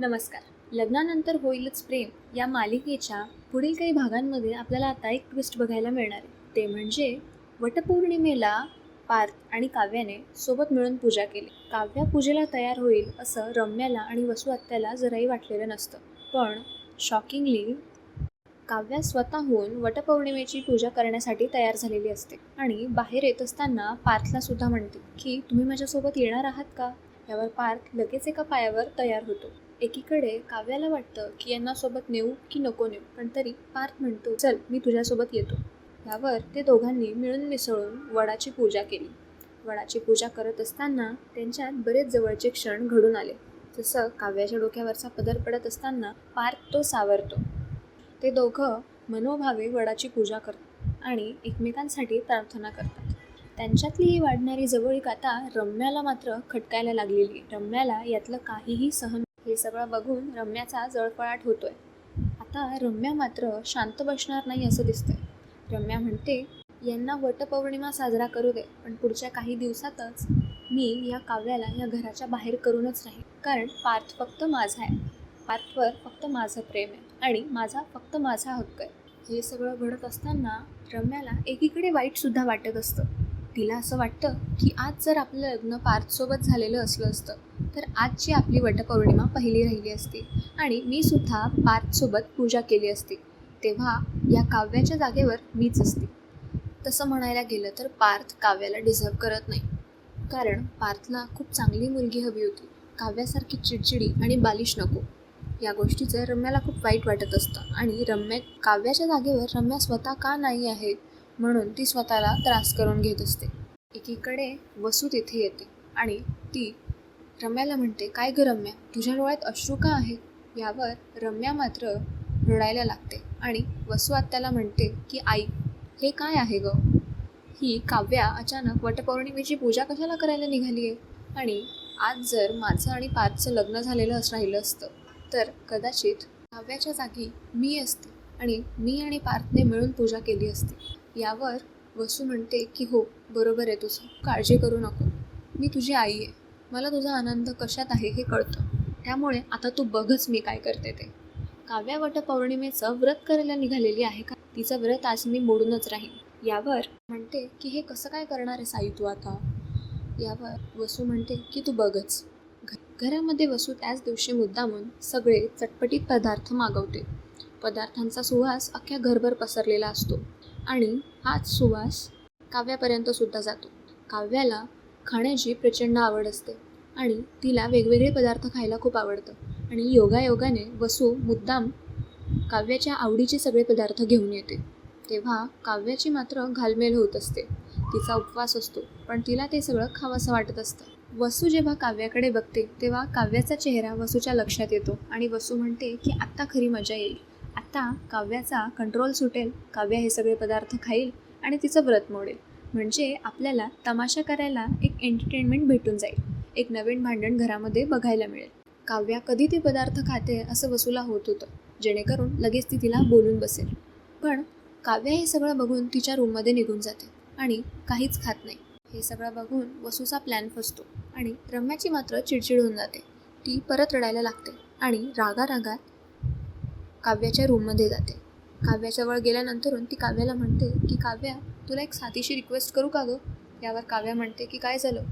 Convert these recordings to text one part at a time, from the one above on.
नमस्कार. लग्नानंतर होईलच प्रेम या मालिकेच्या पुढील काही भागांमध्ये आपल्याला आता एक ट्विस्ट बघायला मिळणार आहे. ते म्हणजे वटपौर्णिमेला पार्थ आणि काव्याने सोबत मिळून पूजा केली. काव्या पूजेला तयार होईल असं रम्याला आणि वसुआत्याला जराही वाटलेलं नसतं. पण शॉकिंगली काव्या स्वतःहून वटपौर्णिमेची पूजा करण्यासाठी तयार झालेली असते आणि बाहेर येत असताना पार्थला सुद्धा म्हणते की तुम्ही माझ्यासोबत येणार आहात का? यावर पार्थ लगेच एका पायावर तयार होतो. एकीकडे काव्याला वाटतं की यांना सोबत नेऊ की नको नेऊ पण तरी पार्थ म्हणतो चल मी तुझ्यासोबत येतो. यावर ते दोघांनी मिळून मिसळून वडाची पूजा केली. वडाची पूजा करत असताना त्यांच्यात बरेच जवळचे क्षण घडून आले. जसं काव्याच्या डोक्यावरचा पदर पडत असताना पार्थ तो सावरतो. ते दोघं मनोभावे वडाची पूजा करतात आणि एकमेकांसाठी प्रार्थना करतात. त्यांच्यातली ही वाढणारी जवळीक आता रम्याला मात्र खटकायला लागलेली रम्याला यातलं काहीही सहन हे सगळं बघून रम्याचा जळफळाट होतोय. आता रम्या मात्र शांत बसणार नाही असं दिसतंय. रम्या म्हणते यांना वटपौर्णिमा साजरा करू दे पण पुढच्या काही दिवसातच मी या काव्याला या घराच्या बाहेर करूनच राहील कारण पार्थ फक्त माझा आहे. पार्थवर फक्त माझं प्रेम आहे आणि माझा फक्त माझा हक्क आहे. हे सगळं घडत असताना रम्याला एकीकडे वाईटसुद्धा वाटत असतं. तिला असं वाटतं की आज जर आपलं लग्न पार्थसोबत झालेलं असलं असतं तर आजची आपली वटपौर्णिमा पहिली राहिली असती आणि मी सुद्धा पार्थसोबत पूजा केली असती तेव्हा या काव्याच्या जागेवर मीच असते. तसं म्हणायला गेलं तर पार्थ काव्याला डिझर्व करत नाही. कारण पार्थला खूप चांगली मुलगी हवी होती. काव्यासारखी चिडचिडी आणि बालिश नको. या गोष्टीचं रम्याला खूप वाईट वाटत असतं आणि रम्या काव्याच्या जागेवर रम्या स्वतः का नाही आहे? म्हणून ती स्वतःला त्रास करून घेत असते. एकीकडे वसू तिथे येते आणि ती रम्याला म्हणते काय ग रम्या तुझ्या डोळ्यात अश्रू का आहे यावर रम्या मात्र रडायला लागते आणि वसू आत्याला म्हणते की आई हे काय आहे ग? ही काव्या अचानक वटपौर्णिमेची पूजा कशाला करायला निघाली आहे? आणि आज जर माझं आणि पार्थचं लग्न झालेलं असं राहिलं असतं तर कदाचित काव्याच्या जागी मी असते आणि मी आणि पार्थने मिळून पूजा केली असती. यावर वसू म्हणते की हो बरोबर आहे तुझं. काळजी करू नको. मी तुझी आई आहे. मला तुझा आनंद कशात आहे हे कळतं. त्यामुळे आता तू बघच मी काय करते ते. काव्या वटपौर्णिमेचं व्रत करायला निघालेली आहे का? तिचं व्रत आज मी मोडूनच राहीन. यावर म्हणते की हे कसं काय करणार आहे साई तू आता? यावर वसू म्हणते की तू बघच. घ- घरामध्ये वसू त्याच दिवशी मुद्दामून सगळे चटपटीत पदार्थ मागवते. पदार्थांचा सुवास अख्ख्या घरभर पसरलेला असतो. आणि हाच सुवास काव्यापर्यंत सुद्धा जातो. काव्याला खाण्याची प्रचंड आवड असते आणि तिला वेगवेगळे पदार्थ खायला खूप आवडतं. आणि योगायोगाने वसू मुद्दाम काव्याच्या आवडीचे सगळे पदार्थ घेऊन येते. तेव्हा काव्याची मात्र घालमेल होत असते. तिचा उपवास असतो पण तिला ते सगळं खावंसं वाटत असतं. वसू जेव्हा काव्याकडे बघते तेव्हा काव्याचा चेहरा वसूच्या लक्षात येतो आणि वसू म्हणते की आत्ता खरी मजा येईल. आत्ता काव्याचा कंट्रोल सुटेल काव्य हे सगळे पदार्थ खाईल आणि तिचं व्रत मोडेल. म्हणजे आपल्याला तमाशा करायला एक एंटरटेनमेंट भेटून जाईल एक नवीन भांडण घरामध्ये बघायला मिळेल. काव्या कधी ते पदार्थ खाते असं वसूला होत होतं जेणेकरून लगेच ती तिला बोलून बसेल. पण काव्या हे सगळं बघून तिच्या रूममध्ये निघून जाते आणि काहीच खात नाही. हे सगळं बघून वसूचा प्लॅन फसतो आणि रम्याची मात्र चिडचिड होऊन जाते. ती परत रडायला लागते आणि रागारागात काव्याच्या रूममध्ये जाते. काव्याजवळ गेल्यानंतरून ती काव्याला म्हणते की काव्या तुला एक साथीशी रिक्वेस्ट करू का गं? यावर काव्या म्हणते की काय झालं?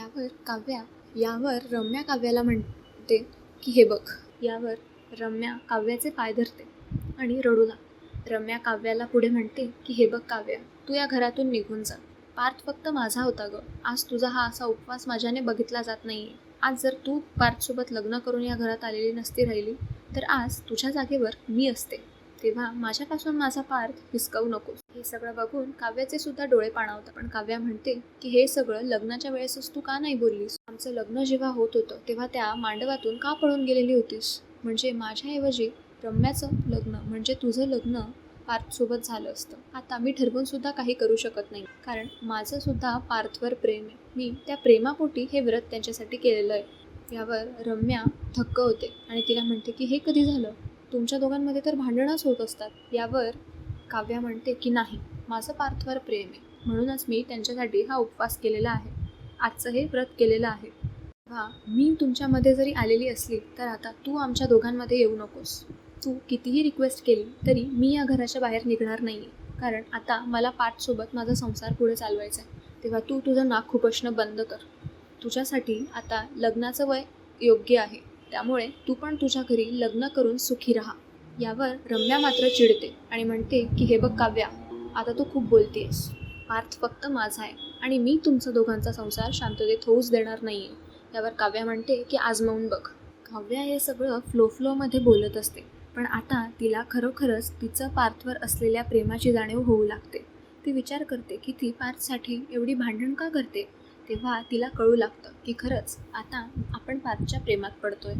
यावर काव्या यावर रम्या काव्याला म्हणते की हे बघ. यावर रम्या काव्याचे पाय धरते आणि रडू लागते. रम्या काव्याला पुढे म्हणते की हे बघ काव्या तू या घरातून निघून जा. पार्थ फक्त माझा होता ग. आज तुझा हा असा उपवास माझ्याने बघितला जात नाही आज जर तू पार्थसोबत लग्न करून या घरात आलेली नसती राहिली तर आज तुझ्या जागेवर मी असते. तेव्हा माझ्यापासून माझा पार्थ हिसकवू नकोस. हे सगळं बघून काव्याचे सुद्धा डोळे पाणावतात. पण काव्या म्हणते की हे सगळं लग्नाच्या वेळेसच तू का नाही बोललीस? आमचं लग्न जेव्हा होत होतं तेव्हा त्या मांडवातून का पळून गेलेली होतीस? म्हणजे माझ्याऐवजी रम्याचं लग्न म्हणजे तुझं लग्न पार्थसोबत झालं असतं. आता मी ठरवून सुद्धा काही करू शकत नाही. कारण माझं सुद्धा पार्थवर प्रेम आहे. मी त्या प्रेमापोटी हे व्रत त्यांच्यासाठी केलेलं आहे. यावर रम्या थक्क होते आणि तिला म्हणते की हे कधी झालं? तुमच्या दोघांमध्ये तर भांडणच होत असतात. यावर काव्या म्हणते की नाही माझं पार्थवर प्रेम आहे. म्हणूनच मी त्यांच्यासाठी हा उपवास केलेला आहे. आजचं हे व्रत केलेलं आहे. वा मी तुमच्यामध्ये जरी आलेली असली तर आता तू आमच्या दोघांमध्ये येऊ नकोस. तू कितीही रिक्वेस्ट केली तरी मी या घराच्या बाहेर निघणार नाही कारण आता मला पाठसोबत माझा संसार पुढे चालवायचा आहे. तेव्हा तू तुझं नाक खुपसणं बंद कर. तुझ्यासाठी आता लग्नाचं वय योग्य आहे. त्यामुळे तू पण तुझ्या घरी लग्न करून सुखी राहा. यावर रम्या मात्र चिडते आणि म्हणते की हे बघ काव्या आता तू खूप बोलतेस पार्थ फक्त माझा आहे आणि मी तुमचा दोघांचा संसार शांततेत होऊच देणार नाही आहे यावर काव्या म्हणते की आजमावून बघ. काव्या हे सगळं फ्लो फ्लोमध्ये बोलत असते पण आता तिला खरोखरच तिचं पार्थवर असलेल्या प्रेमाची जाणीव होऊ लागते. ती विचार करते की ती पार्थसाठी एवढी भांडण का करते? तेव्हा तिला कळू लागतं की खरंच आता आपण पार्थच्या प्रेमात पडतोय.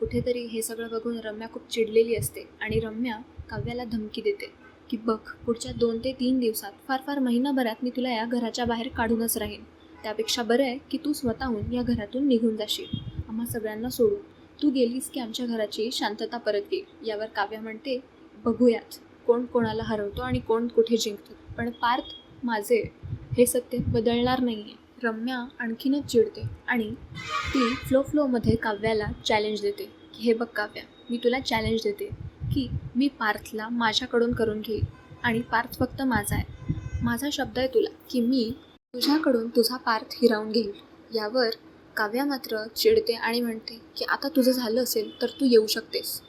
कुठेतरी हे सगळं बघून रम्या खूप चिडलेली असते आणि रम्या काव्याला धमकी देते की बघ पुढच्या दोन ते तीन दिवसात फार फार महिनाभरात मी तुला या घराच्या बाहेर काढूनच राहीन. त्यापेक्षा बरं आहे की तू स्वतःहून या घरातून निघून जाशील. आम्हा सगळ्यांना सोडून तू गेलीस की आमच्या घराची शांतता परत येईल यावर काव्या म्हणते बघूयात कोण कोणाला हरवतो आणि कोण कुठे जिंकतो. पण पार्थ माझे हे सत्य बदलणार नाही आहे रम्या आणखीनच चिडते आणि ती फ्लो फ्लोमध्ये काव्याला चॅलेंज देते. की हे बघ काव्या मी तुला चॅलेंज देते की मी पार्थला माझ्याकडून करून घेईल. आणि पार्थ फक्त माझा आहे. माझा शब्द आहे तुला की मी तुझ्याकडून तुझा पार्थ हिरावून घेईल. यावर काव्या मात्र चिडते आणि म्हणते की आता तुझं झालं असेल तर तू येऊ शकतेस.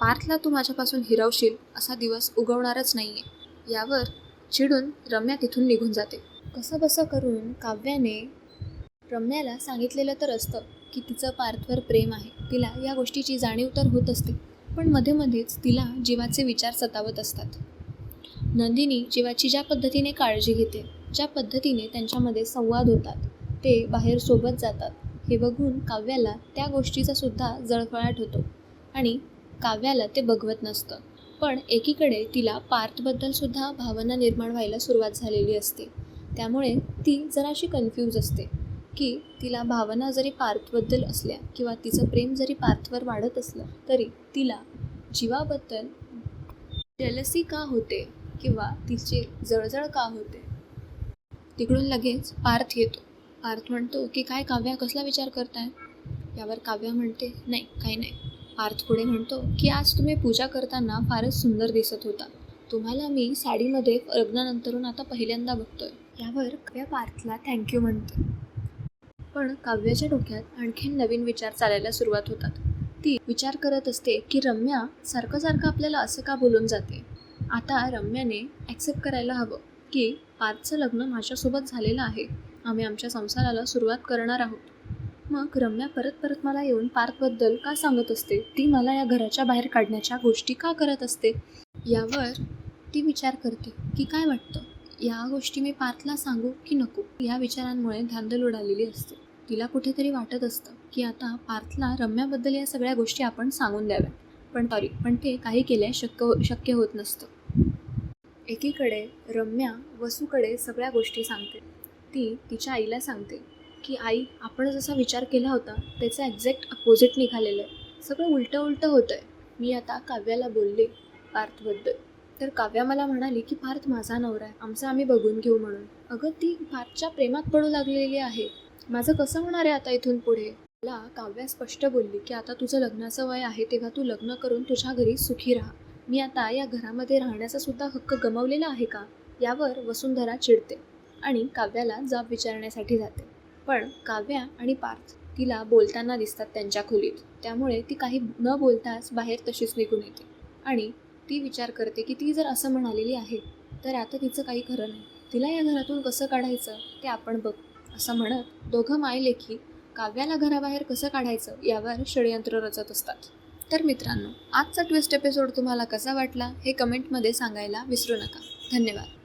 पार्थला तू माझ्यापासून हिरावशील असा दिवस उगवणारच नाही आहे यावर चिडून रम्या तिथून निघून जाते. कसंबसं करून काव्याने रम्याला सांगितलेलं तर असतं की तिचं पार्थवर प्रेम आहे. तिला या गोष्टीची जाणीव तर होत असते पण मध्ये मध्येच तिला जीवाचे विचार सतावत असतात. नंदिनी जीवाची ज्या पद्धतीने काळजी घेते ज्या पद्धतीने त्यांच्यामध्ये संवाद होतात ते बाहेर सोबत जातात. हे बघून काव्याला त्या गोष्टीचा सुद्धा जळफळाट होतो आणि काव्याला ते बघवत नसतं. पण एकीकडे तिला पार्थबद्दल सुद्धा भावना निर्माण व्हायला सुरुवात झालेली असते. त्यामुळे ती जराशी कन्फ्यूज असते. की तिला भावना जरी पार्थबद्दल असल्या किंवा तिचं प्रेम जरी पार्थवर वाढत असलं तरी तिला जीवाबद्दल जलसी का होते किंवा तिचे जळजळ का होते? तिकडून लगेच पार्थ येतो. पार्थ म्हणतो की काय काव्या कसला विचार करताय? यावर काव्या म्हणते नाही काही नाही. पार्थ पुढे म्हणतो की आज तुम्ही पूजा करताना फारच सुंदर दिसत होता. तुम्हाला मी साडीमध्ये लग्नानंतरून आता पहिल्यांदा बघतोय. यावर काव्या पार्थला थँक्यू म्हणते. पण काव्याच्या डोक्यात आणखीन नवीन विचार चालायला सुरुवात होतात. ती विचार करत असते की रम्या सारखं सारखं आपल्याला असं का बोलून जाते? आता रम्याने ॲक्सेप्ट करायला हवं की पार्थचं लग्न माझ्यासोबत झालेलं आहे. आम्ही आमच्या संसाराला सुरुवात करणार आहोत. मग रम्या परत परत मला येऊन पार्थबद्दल का सांगत असते? ती मला या घराच्या बाहेर काढण्याच्या गोष्टी का करत असते? यावर ती विचार करते की काय वाटतं? या गोष्टी मी पार्थला सांगू की नको. या विचारांमुळे धांदल उडालेली असते. तिला कुठेतरी वाटत असतं की आता पार्थला रम्याबद्दल या सगळ्या गोष्टी आपण सांगून द्याव्या पण सॉरी पण ते काही केल्या शक्य हो शक्य होत नसतं. एकीकडे रम्या वसूकडे सगळ्या गोष्टी सांगते. ती तिच्या आईला सांगते की आई आपण जसा विचार केला होता त्याचं एक्झॅक्ट अपोजिट निघालेलं आहे. सगळं उलटं उलटं होतं आहे मी आता काव्याला बोलले पार्थबद्दल तर काव्या मला म्हणाली की पार्थ माझा नवरा आहे. आमचं आम्ही बघून घेऊ म्हणून. अगं ती पार्थच्या प्रेमात पडू लागलेली आहे. माझं कसं होणार आहे आता इथून पुढे? मला काव्या स्पष्ट बोलली की आता तुझं लग्नाचं वय आहे तेव्हा तू लग्न करून तुझ्या घरी सुखी राहा. मी आता या घरामध्ये राहण्याचा सुद्धा हक्क गमावलेला आहे का? यावर वसुंधरा चिडते आणि काव्याला जाब विचारण्यासाठी जाते. पण काव्या आणि पार्थ तिला बोलताना दिसतात त्यांच्या खोलीत. त्यामुळे ती काही न बोलताच बाहेर तशीच निघून येते आणि ती विचार करते की ती जर असं म्हणालेली आहे तर आता तिचं काही खरं नाही. तिला या घरातून कसं काढायचं ते आपण बघ. असं म्हणत दोघं मायलेखी काव्याला घराबाहेर कसं काढायचं यावर षडयंत्र रचत असतात. तर मित्रांनो आजचा ट्विस्ट एपिसोड तुम्हाला कसा वाटला हे कमेंटमध्ये सांगायला विसरू नका. धन्यवाद.